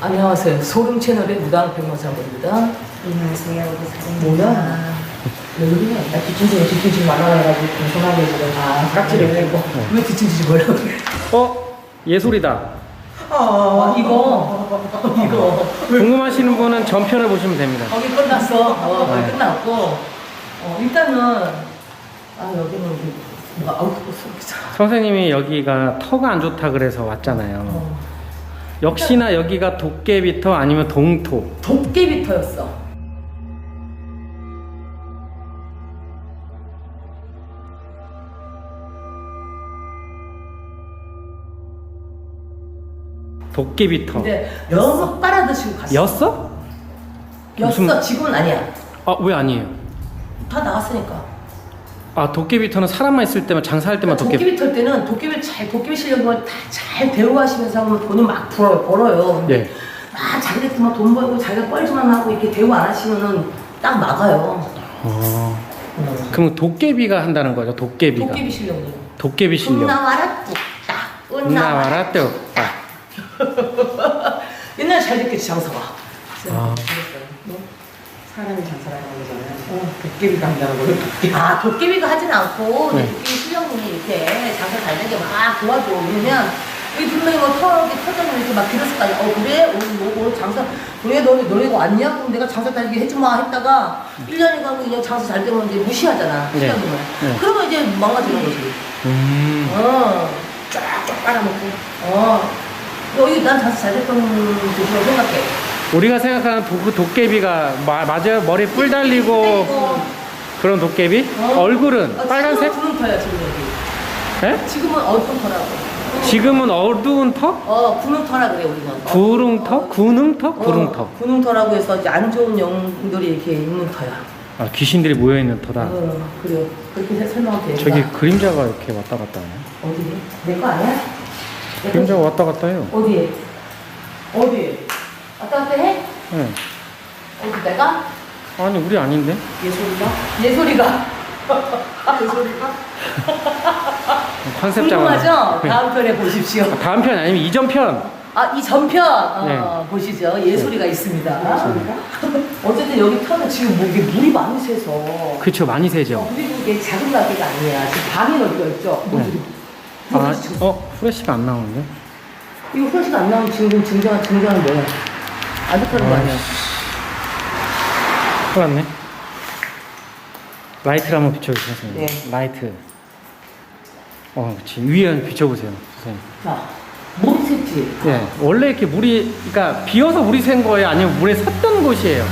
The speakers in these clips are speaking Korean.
안녕하세요. 소름 채널의 무당 백모사입니다. 안녕하세요. 우리 사장님. 뭐야? 왜 그러냐? 나 뒤통수에 뒤통수 말아야 해가지고 공손하게 지금 아, 깍지를 해고 왜 뒤통수 뭐라고 그래? 어? 예술이다. 아, 이거 이거 궁금하시는 분은 전편을 보시면 됩니다. 거기 끝났어. 어, 거기 끝났고 어, 일단은 아 여기는 우리 뭐가 아우 속이잖아. 선생님이 여기가 터가 안 좋다 그래서 왔잖아요. 어, 역시나 여기가 도깨비터 아니면 동토. 도깨비터였어. 도깨비터. 근데 너무 빨아드시고 갔어. 였어? 였어. 무슨- 지금은 아니야. 아, 왜 아니에요? 다 나왔으니까. 아, 도깨비터는 사람만 있을 때만 장사할 때만 도깨비. 도깨비 털 때는 도깨비 잘 도깨비 실력을 다잘 대우하시면서 하면 돈을 막 벌어요. 벌어요. 예. 막 자기네들만 돈 벌고 자기가 뻘짓만 하고 이렇게 대우 안 하시면은 딱 막아요. 어. 어. 그럼 도깨비가 한다는 거죠, 도깨비가. 도깨비 실력이요. 도깨비 실력. 운나와라 뚝딱. 운나와라. 나와라 떼 옛날에 잘 됐겠지 장사가. 아. 사람이 장사라는 거잖아요. 어. 도깨비가 한다는 거예요. 아 도깨비가 하진 않고 네. 도깨비 실력이 이렇게 장사 잘 되게 막 도와줘. 왜냐면 우리 분명히 뭐 털게 털자면 이렇게 막 빌었을 거 아니야. 어 그래? 오늘 뭐 오늘 장사 왜 너네 너네 이거 왔냐? 그럼 내가 장사 달게 해주마 했다가 1년이 가고 그냥 장사 잘 되면 이제 무시하잖아. 네. 실력이면. 네. 그러면 이제 망가지는 거지. 음. 어, 쫙쫙 빨아먹고. 어, 여기 난 장사 잘 됐던 곳이라고 생각해. 우리가 생각하는 도, 그 도깨비가 마, 맞아요? 머리 뿔 달리고 어, 그런 도깨비? 어. 얼굴은 어, 빨간색? 지금은 구름터야, 지금 여기. 예? 지금은 어떤 터라고. 지금은 어두운 터? 어, 구름터라 그래, 우리는. 어, 구릉터? 어, 구능터? 어, 구릉터. 구름터라고 해서 이제 안 좋은 영들이 이렇게 있는 터야. 아, 귀신들이 모여 있는 터다. 어, 그래요. 그렇게 해- 설명하면 되겠다. 저기 그림자가 이렇게 왔다 갔다 하네. 어디? 내거 아니야? 그림자가 왔다 갔다 해요. 어디? 어디? 왔다 갔다 해? 예. 어디 내가? 아니, 우리 아닌데? 예솔이가? 예솔이가? 예솔이가? 컨셉 잡아. 궁금하죠? 다음 편에 보십시오. 다음 편 아니면 이전 편. 아, 이 전편 어, 네. 보시죠. 예솔이가 있습니다. 어쨌든 여기 터는 지금 뭐 이게 물이 많이 새서. 그쵸, 많이 어, 세죠. 그리고 이게 작은 가게가 아니야. 지금 방이 넓어 있죠. 뭐 네. 아, 어, 프레시가 안 나오는데? 이거 플래시가 안 나오면 지금 증정 증정은 뭐야? 안 듣는 거 아니야? 큰일 났네. 라이트를 한번 비춰주세요, 선생님. 네. 라이트. 어, 그치. 위에 한번 비춰보세요, 선생님. 자, 물이 샜지. 예, 원래 이렇게 물이, 그러니까 비어서 물이 샌 거예요? 아니면 물에 샜던 곳이에요?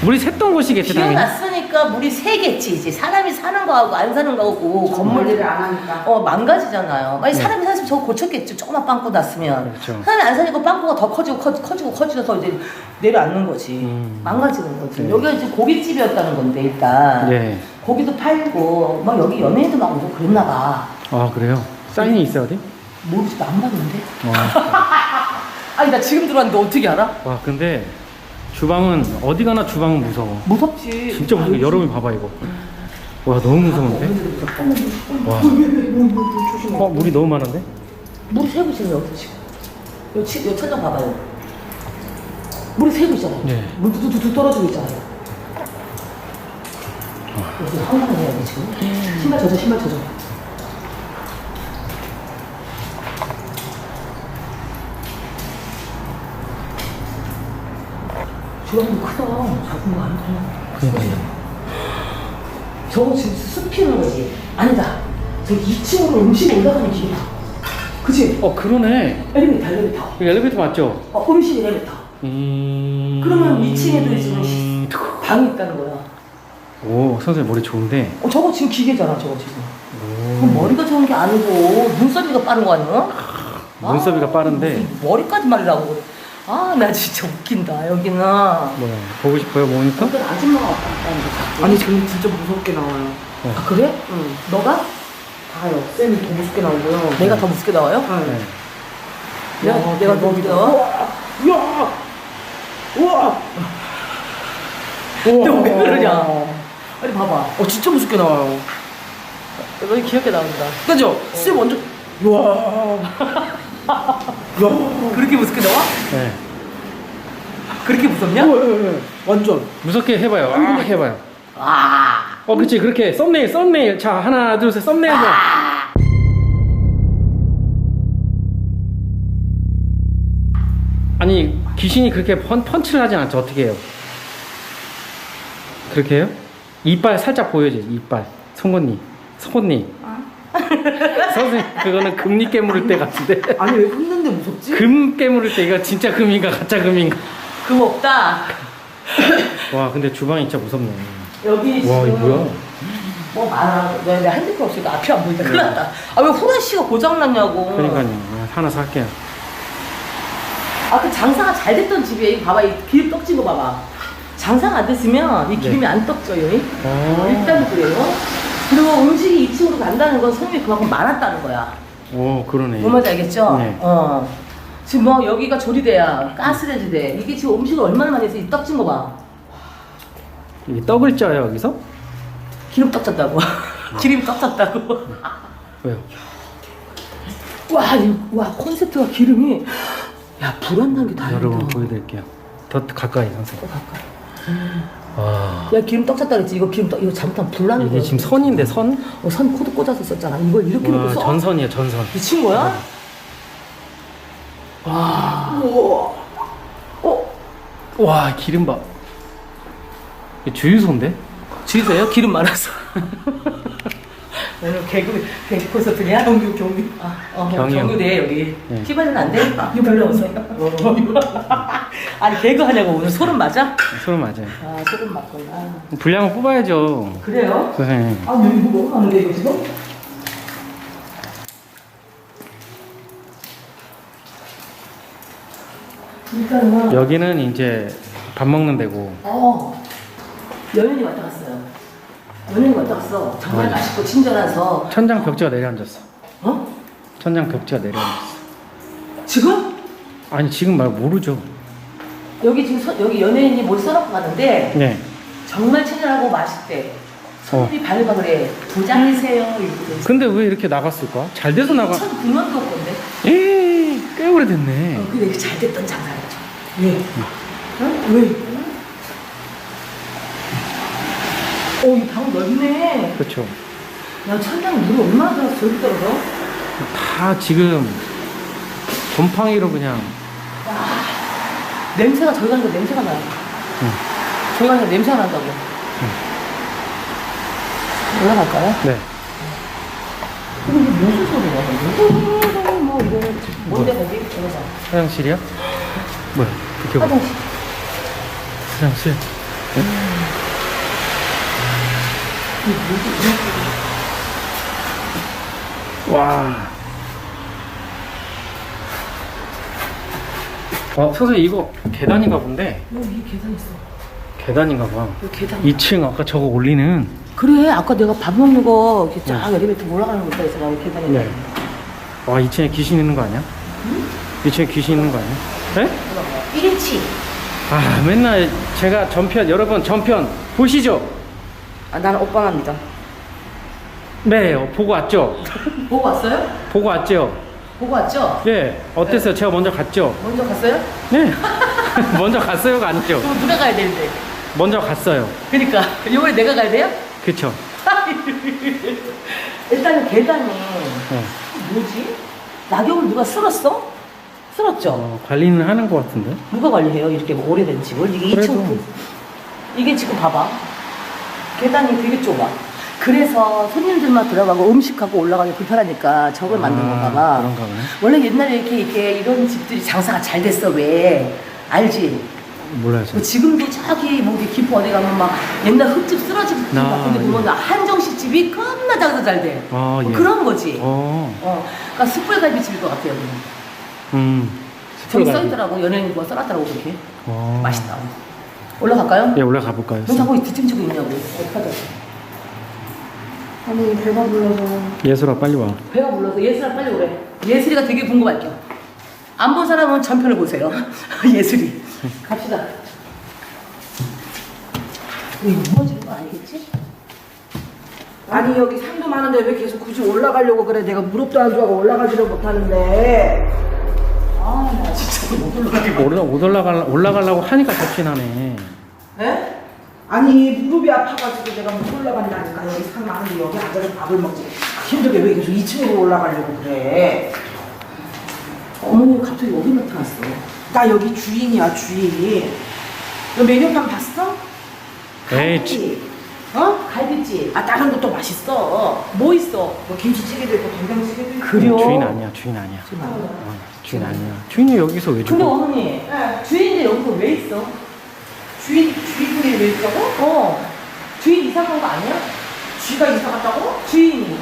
물이 샜던 곳이겠죠, 당연히? 비워놨 으니까 물이 새겠지. 이제 사람이 사는 거하고 안 사는 거하고 건물 관리를 안 하니까. 어 망가지잖아요. 아니 네. 사람이 사실 저거 고쳤겠죠. 조그만 빵꾸 났으면. 그렇죠. 사람이 안 사니까 빵꾸가 더 커지고 커, 커지고 커지면서 이제 내려앉는 거지. 음. 망가지는 거지. 네. 여기가 이제 고깃집이었다는 건데 일단. 네. 고기도 팔고 막 여기 연예인도 막 오고 그랬나 봐. 아, 그래요? 사인이 있어요, 어디? 모르지 나안 봤는데. 어. 아니 나 지금 들어왔는데 어떻게 알아? 와, 근데 주방은, 어디 가나 주방은 무서워. 무섭지. 진짜 무서워. 여러분 봐봐, 이거. 와, 너무 무서운데? 와. 어, 물이 너무 많은데? 물이 새고 있어요 여기 지금. 요, 치, 요 천장 봐봐요. 물이 새고 있잖아요. 네. 물 두두두 떨어지고 있잖아요. 여기 황당해요 지금. 신발 젖어 신발 젖어. 주방이 크다. 작은 거 아니야. 그러니까요. 저거 지금 숲이는 거지. 아니다. 저기 2층으로 음식 올라가는 길이다. 그치? 어, 그러네. 엘리베이터, 엘리베이터. 여기 엘리베이터 맞죠? 어, 음식 엘리베이터. 음... 그러면 2층에도 지금 방이 있다는 거야. 오, 선생님 머리 좋은데. 어, 저거 지금 기계잖아, 저거 지금. 오. 그럼 머리가 좋은 게 아니고 눈썹이가 빠른 거 아니야? 눈썹이가 아, 빠른데. 무슨 머리까지 말이라고 그래. 아, 나 진짜 웃긴다, 여기는. 뭐야? 보고 싶어요, 모니터? 어떤 아줌마가 왔다 갔다 하는데 자꾸. 아니 지금 진짜 무섭게 나와요. 아, 그래? 응. 너가? 다요. 쌤이 더 무섭게 나오고요. 내가 더 무섭게 나와요? 네. 내가, 와, 내가 더 무섭게 나와? 우와! 우와! 너왜 그러냐? 빨리 봐봐. 어 진짜 무섭게 나와요. 여기 귀엽게 나온다. 그죠? 쌤 완전 우와! 야! 그렇게 무섭게 나와? 네. 그렇게 무섭냐? 어, 예, 예. 완전. 무섭게 해봐요. 아, 해봐요. 와. 어, 그렇지. 그렇게 썸네일, 썸네일. 자, 하나, 둘, 셋, 썸네일. 아. 아니, 귀신이 그렇게 펀, 펀치를 하진 않죠. 어떻게 해요? 그렇게 해요? 이빨 살짝 보여줘요. 이빨. 송곳니. 송곳니. 선생님, 그거는 금리 깨물을 때 같은데. 아니 왜 웃는데 무섭지? 금 깨물을 때 이거 진짜 금인가 가짜 금인가. 그거 없다. 와, 근데 주방이 진짜 무섭네. 여기 와, 이거 뭐야? 뭐 많아. 내, 내 핸드폰 없으니까 앞이 안 보인다. 큰일 났다. 아, 왜 후레쉬가 고장났냐고. 그러니까요. 아, 하나 살게요. 아, 그 장사가 잘 됐던 집이에요. 봐봐. 이 기름 떡진 거 봐봐. 장사가 안 됐으면 이 기름이 네. 안 떡져요. 이? 어. 일단 그래요. 그리고 음식이 2층으로 간다는 건 손님이 그만큼 많았다는 거야. 오, 그러네. 뭔 말인지 알겠죠? 네. 어. 지금 뭐 여기가 조리대야. 가스레지 대. 이게 지금 음식을 얼마나 많이 해서 이 떡진 거 봐. 이게 떡을 쪄요, 여기서? 기름 떡졌다고. 기름이 떡졌다고. 왜요? 와, 이, 와, 콘센트가 기름이. 야, 불안 난게 다행이다. 여러분 보여드릴게요. 더 가까이 선생님. 또 가까이. 와. 야, 기름 떡졌다 그랬지. 이거 기름 떡, 이거 잘못하면 불 나는 이게 거야. 지금 선인데 선? 어, 선 코드 꽂아서 썼잖아. 이걸 이렇게 와, 놓고 써? 전선이에요, 전선. 미친 거야? 와. 우와. 어? 와, 기름 봐. 이게 주유소인데? 주세요? 기름 많아서. 오늘 개그, 개그 콘서트냐? 경규, 경규. 아, 어, 경유. 경유대, 여기. 네. 피바는 안 돼? 이거 별로 없어. 아니, 개그 하냐고. 오늘 소름 맞아? 소름 맞아요. 아, 소름 맞구나. 분량을 뽑아야죠. 그래요? 선생님. 아, 여기 뭐 많은데, 이거 지금? 일단은, 여기는 이제 밥 먹는 데고. 어, 연연이 왔다 갔어요. 연연이 왔다 갔어. 정말 네. 맛있고 친절해서. 천장 벽지가 내려앉았어. 어? 천장 벽지가 내려앉았어. 지금? 아니, 지금 말 모르죠. 여기 지금 서, 여기 연예인이 뭘 써놓고 가는데 네. 정말 친절하고 맛있대. 손님이 반응가 그래. 부장이세요. 이렇게 돼 있어. 근데 왜 이렇게 나갔을까? 잘 돼서 나가. 2009년도 건데. 에이, 꽤 오래됐네. 어, 근데 이게 잘 됐던 장사였죠. 왜? 어? 왜? 어, 이방 넓네. 그렇죠. 야, 천장 물이 얼마나 들어서 저기 떨어져? 다 지금 곰팡이로 그냥 냄새가 저기 가니까 냄새가 나요. 응. 저기 가니까 냄새가 난다고. 올라갈까요? 네. 근데 이게 무슨 소리야? 뭐 이거 뭔데 거기? 여기서 화장실이야? 뭐야? 비켜봐. 화장실. 화장실. 와. 어, 선생님 이거 계단인가 본데? 여기 계단 있어. 계단인가 봐. 여기 계단. 2층 아까 저거 올리는 그래 아까 내가 밥 먹는 거 이렇게 쫙 엘리베이터 올라가는 거 있다 나 계단에. 네. 와 2층에 귀신 있는 거 아니야? 2층에 귀신 있는 거 아니야? 네? 1인치. 아 맨날 제가 전편 여러분 전편 보시죠? 아 나는 오빠만 믿어. 네 어, 보고 왔죠? 보고 왔어요? 보고 왔죠? 보고 왔죠? 네 어땠어요? 제가 먼저 갔죠? 먼저 갔어요? 네 먼저 갔어요가 아니죠? 그럼 누가 가야 되는데? 먼저 갔어요 그러니까 이번에 내가 가야 돼요? 그쵸? 일단은 계단이 네. 뭐지? 낙엽을 누가 쓸었어? 쓸었죠? 어, 관리는 하는 것 같은데 누가 관리해요? 이렇게 오래된 집을 이게 그래도. 2층 이게 지금 봐봐 계단이 되게 좁아. 그래서 손님들만 들어가고 음식하고 올라가기 불편하니까 저걸 만든 아, 건가 봐. 그런가 보네. 원래 옛날에 이렇게 이렇게 이런 집들이 장사가 잘 됐어 왜? 알지? 몰라요 그 저. 지금도 저기 뭐 이렇게 깊은 어디 가면 막 옛날 흙집 쓰러진 집 아, 같은 데 보면 예. 한정식 집이 겁나 장사 잘 돼. 아, 예. 그런 거지. 어, 어, 그러니까 숯불갈비 집일 것 같아요 음. 저기 숯불갈비. 써있더라고. 연예인 뭐 써놨더라고 그렇게. 어. 맛있다 올라갈까요? 예 올라가 볼까요? 너 자꾸 뒤통치고 있냐고 어떡하자 아니 배가 불러서. 예술아 빨리 와 배가 불러서 예슬아 빨리 오래 예슬이가 되게 궁금할게요 안 본 사람은 전편을 보세요 예슬이 갑시다 이거 무너지는 거 아니겠지? 아니 여기 상도 많은데 왜 계속 굳이 올라가려고 그래? 내가 무릎도 안 좋아하고 올라가지를 못하는데. 아 못 올라가게. 올라 못 올라갈 올라가려고 하니까 접신하네. 네? 아니 무릎이 아파가지고 내가 못 올라간다니까 여기 상 많은데 여기 앉아서 밥을 먹지 힘들게 왜 계속 2층으로 올라가려고 그래 어머니 갑자기 어디 나타났어? 나 여기 주인이야 주인 너 메뉴판 봤어? 에이, 치- 어? 갈비찜. 아 다른 것도 맛있어 뭐 있어? 뭐 김치찌개도 있고 된장찌개도 있고 그래요? 주인 아니야, 주인 아니야. 어, 주인 아니야. 주인이 여기서 왜 근데 주고? 어머니 네. 주인인데 여기서 왜 있어? 주인 주인이 왜 있다고? 어 주인 이사 간거 아니야? 쥐가 이사 갔다고? 주인이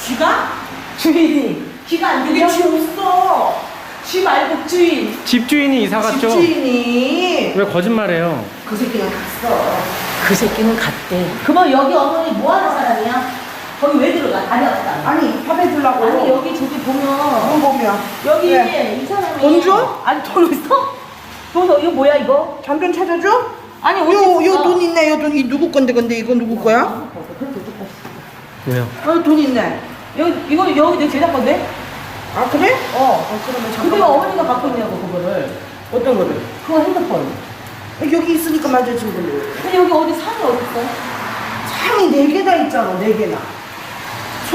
쥐가? 주인이 귀가 안 여기 들려? 쥐 없어 쥐 말고 주인 집주인이 이사 갔죠? 집주인이 왜 거짓말해요? 그 새끼는 갔어 그 새끼는 갔대 그럼 여기 어머니 뭐 하는 사람이야? 거기 왜 들어가? 아프다 아니 밥 해 주려고 아니 여기 저기 보면 돈 보면 여기 왜? 이 사람이 돈 줘? 아니 돈 있어? 돈 어- 이거 뭐야 이거? 잔돈 찾아줘? 아니 어디 요, 있어? 요 돈 있네, 요 돈, 이 누구 건데, 근데 이거 누구 거야? 왜요? 어, 돈 있네. 여기 이거 여기 내 제작 건데? 아, 그래? 어. 어, 그러면 근데 잠깐만. 왜 어머니가 갖고 있냐고 그거를 어떤 거를? 그거 핸드폰 여기 있으니까 만져준 걸로. 근데 여기 어디 상이 어딨어? 상이 네 개나 있잖아, 네 개나.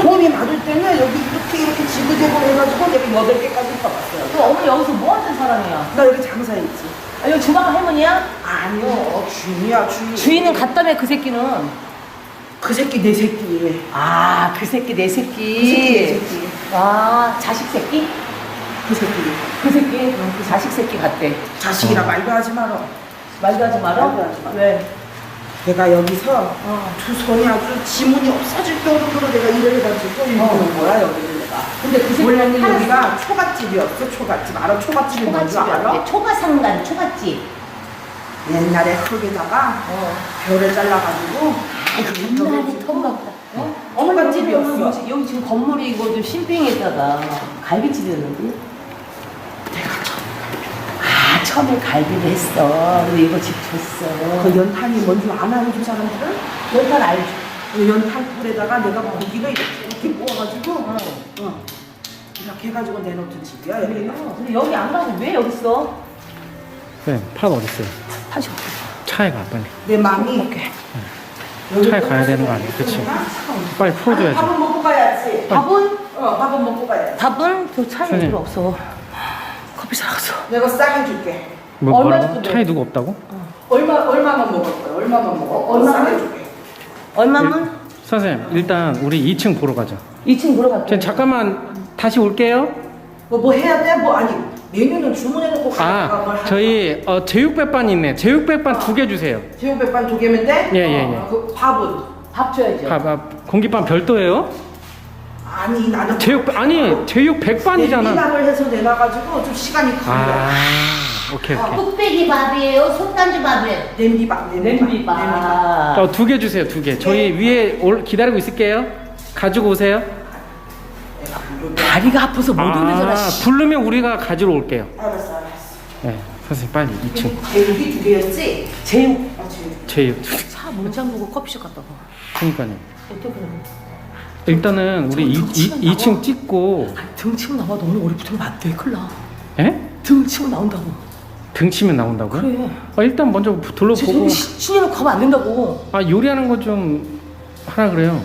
손님이 많을 때는 여기 이렇게 이렇게 지그재그 해가지고 내가 여덟 개까지 써봤어요. 그 어머니 여기서 뭐 하는 사람이야? 나 여기 장사했지. 아, 여기 주방 할머니야? 아니요, 주인이야, 주인. 주인은 갔다며 그 새끼는 그 새끼, 내 새끼. 아 그 새끼 내그 새끼, 새끼 내 새끼. 아 자식 새끼? 그 새끼. 그 새끼? 그 자식 새끼 같대 자식이라 말도 하지 마라. 말도 하지 마라? 말도 하지 마. 왜? 내가 여기서 어. 두 손이 아주 지문이 없어질 정도로 내가 일을 해가지고 일하는 거야 여기를 내가 근데 그 새끼는 원래는. 여기가 초가집이었어 초가집 알아 초가집이 뭔지 알아? 초가집이었대 초가상간 초가집 옛날에 흙에다가 어. 벼를 잘라가지고 옛날에 터가 어? 초가집이었어 여기, 지금 건물이 이거 좀 신빙에다가 갈비집이었는데 아 처음에 갈비를 했어 근데 이거 집 줬어 그 연탄이 뭔지 아나 요즘 사람들은? 연탄 알죠? 그 연탄불에다가 내가 고기를 이렇게, 구워가지고 어. 어. 이렇게 해가지고 내놓던 집이야 여기가 근데 여기 안 가고 왜 여기 있어? 네, 팥 어디 있어요? 다시 올게. 차에 가 빨리. 내 마음이 차에 가야 되는 거 아니야? 그치? 빨리 풀어줘야지. 밥은 먹고 가야지 밥은? 어 밥은 먹고 가야지 밥은 저 차에 선생님. 필요 없어 커피 사갔어 내가 싸게 줄게 뭐 얼마 뭐라고? 정도 차에 누구 없다고? 얼마 얼마만 먹을 거야? 얼마만 먹어? 얼마만? 싸게 줄게. 얼마만? 선생님, 일단 우리 2층 보러 가자. 2층 물어갈게 저 잠깐만 다시 올게요. 뭐, 뭐 해야 돼? 뭐 아니 메뉴는 주문해놓고 뭘 아, 하는 저희 어, 제육백반 있네. 제육백반 두 개 주세요. 거야? 제육 백반 두 개면 돼? 예, 예, 어, 그 밥은 밥 줘야죠 밥, 밥, 공깃밥 별도예요? 아니 나는 제육 아니 제육 백반이잖아. 냉비밥을 해서 내놔가지고 좀 시간이 걸려. 아, 오케이 오케이. 뚝배기 밥이에요? 손단지 밥이에요? 냄비밥, 냄비밥. 냄비밥 어, 두개 주세요, 두 개. 저희 위에 올, 기다리고 있을게요. 가지고 오세요. 다리가 아파서 못 올리잖아 아, 씨. 부르면 우리가 가지러 올게요. 알았어, 알았어. 네, 선생님 빨리 2층. 제육이 두 개였지? 제육 아, 제육. 제육. 차 문장 보고 커피숍 갔다 와 그러니까요. 어떻게 그래 일단은 우리 저 2, 덩치만 2, 층 나와. 찍고, 아니 등 치고 나와도 오늘 우리 붙으면 안돼 큰일 나 예? 등 치고 나온다고 등 치면 나온다고요? 그래 아, 일단 먼저 둘러보고. 저기 신년을 가면 안 된다고 아, 요리하는 거 좀 하라 그래요.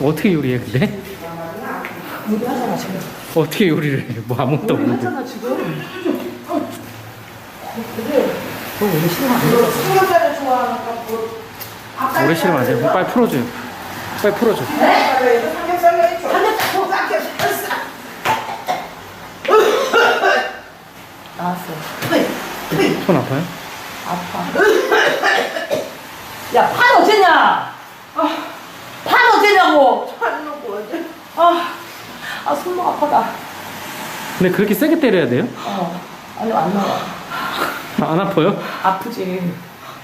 어떻게 요리해, 근데? 우리 하잖아 지금 어떻게 요리를 해? 뭐 아무것도 없는데. 하잖아 지금 너 오늘 신경 안 너? 삼겹살을 좋아하니까 뭐. 오래 싫으면 안 돼요. 빨리 풀어줘요. 빨리 풀어줘. 나왔어 손 아파요? 아파 야 판 어쨌냐 판 어쨌냐고 판 놓고 어제. 아, 아 손목 아파다 근데 그렇게 세게 때려야 돼요? 어 아니 안 나와 아, 안 아파요? 아프지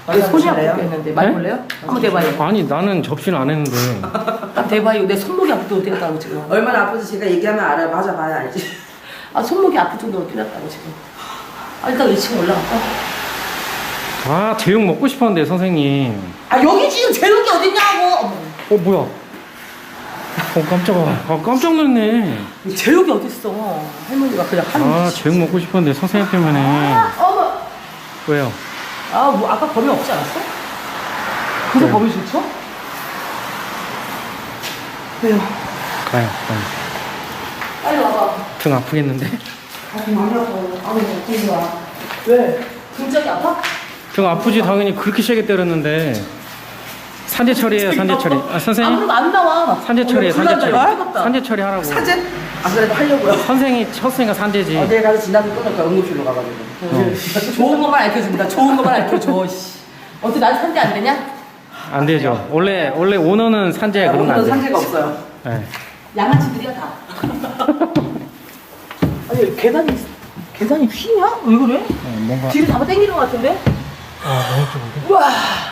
많이 손이? 아프겠는데 많이 네? 볼래요? 한번 대봐요 아니 나는 접시는 안 했는데 딱 대봐요 내 손목이 아프도 뛰었다고 지금 얼마나 아픈지 제가 얘기하면 알아요. 맞아 봐야 알지. 아 손목이 아플 정도로 뛰었다고 지금 아 일단 2층 올라갈까? 아 제육 먹고 싶었는데 선생님 아 여기 지금 제육이 어딨냐고 어머. 어 뭐야 어 깜짝아. 아 깜짝 놀랐네. 제육이 어딨어 할머니가 그냥 하는 아 짓이. 제육 먹고 싶었는데 선생님 때문에. 아, 어머 왜요? 아, 뭐 아까 범이 없지 않았어? 그래서 네. 범이 싫죠? 왜요? 가요. 가요. 빨리 와봐. 등 아프겠는데? 가슴 안 아파. 아무 걱정이 마. 왜? 등짝이 아파? 등 아프지 당연히 그렇게 세게 때렸는데. 산재 처리해요 산재 처리. 아 아, 선생님 그럼 안 나와. 산재 처리해 산재 처리. 산재 처리 하라고. 사진? 안 그래도 하려고요. 선생이 쳤으니까 산재지. 어제 가서 진단을 끊을까 응급실로 가가지고. 어. 좋은 것만 알려줍니다. 좋은 것만 알려줘. 씨. 어떻게 난 산대 안 되냐? 안 되죠. 원래 원래 오너는 산재 그런 거안 오늘은 돼. 산재가 없어요. 네. 양아치들이야 다. 아니 계단이 계단이 휘냐? 왜 그래? 어, 뭔가 뒤로 잡아 당기는 것 같은데? 아 너무 좋은데? 우와.